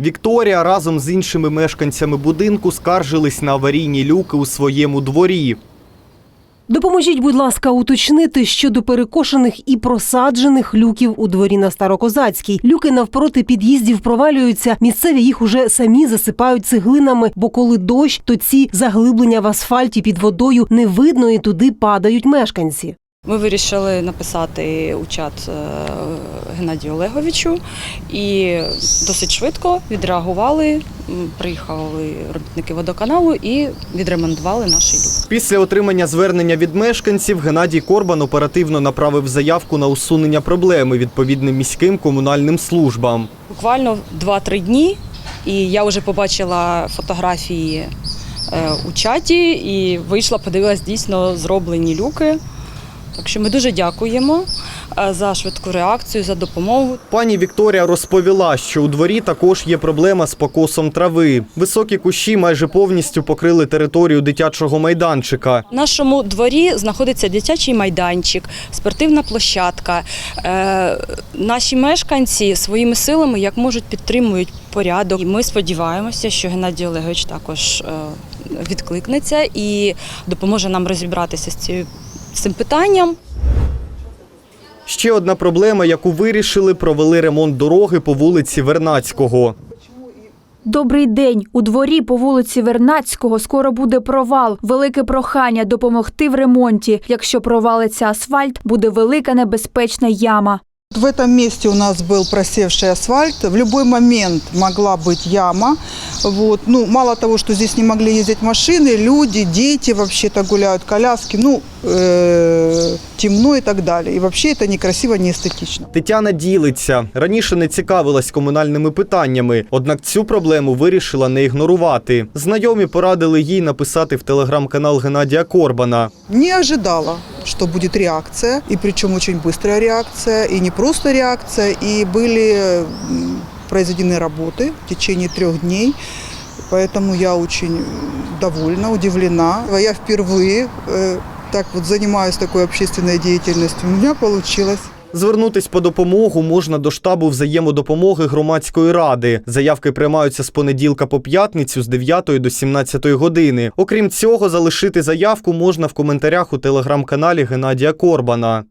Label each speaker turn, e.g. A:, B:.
A: Вікторія разом з іншими мешканцями будинку скаржились на аварійні люки у своєму дворі.
B: Допоможіть, будь ласка, уточнити щодо перекошених і просаджених люків у дворі на Старокозацькій. Люки навпроти під'їздів провалюються. Місцеві їх уже самі засипають цеглинами, бо коли дощ, то ці заглиблення в асфальті під водою не видно і туди падають мешканці.
C: Ми вирішили написати у чат е, Геннадію Олеговичу і досить швидко відреагували. Приїхали робітники водоканалу і відремонтували наш люк.
A: Після отримання звернення від мешканців Геннадій Корбан оперативно направив заявку на усунення проблеми відповідним міським комунальним службам.
C: Буквально 2-3 дні, і я вже побачила фотографії е, у чаті і вийшла, подивилась дійсно зроблені люки. Так що ми дуже дякуємо е, за швидку реакцію, за допомогу.
A: Пані Вікторія розповіла, що у дворі також є проблема з покосом трави. Високі кущі майже повністю покрили територію дитячого майданчика.
C: В нашому дворі знаходиться дитячий майданчик, спортивна площадка. Е, наші мешканці своїми силами як можуть підтримують порядок. І ми сподіваємося, що Геннадій Олегович також е, відкликнеться і допоможе нам розібратися з цією з цим питанням.
A: Ще одна проблема, яку вирішили, провели ремонт дороги по вулиці Вернацького.
D: Добрий день. У дворі по вулиці Вернацького скоро буде провал. Велике прохання допомогти в ремонті. Якщо провалиться асфальт, буде велика небезпечна яма
E: В этом месте у нас был просевший асфальт. В любой момент могла быть яма. Вот. Ну, мало того, что здесь не могли ездить машины, люди, дети вообще-то гуляют, коляски. Ну, э, темно и так далее. И вообще это некрасиво, не эстетично.
A: Тетяна ділиться. Раніше не цікавилась комунальними питаннями, однак цю проблему вирішила не ігнорувати. Знайомі порадили їй написати в телеграм-канал Геннадія Корбана.
E: Не ожидала, что будет реакция, и причем очень быстрая реакция, и не просто реакция, и были м, произведены работы в течение трех дней. Поэтому я очень довольна, удивлена. Я впервые э, так вот занимаюсь такой общественной деятельностью. У меня получилось.
A: Звернутись по допомогу можна до штабу взаємодопомоги громадської ради. Заявки приймаються з понеділка по п'ятницю з 9 до 17 години. Окрім цього, залишити заявку можна в коментарях у телеграм-каналі Геннадія Корбана.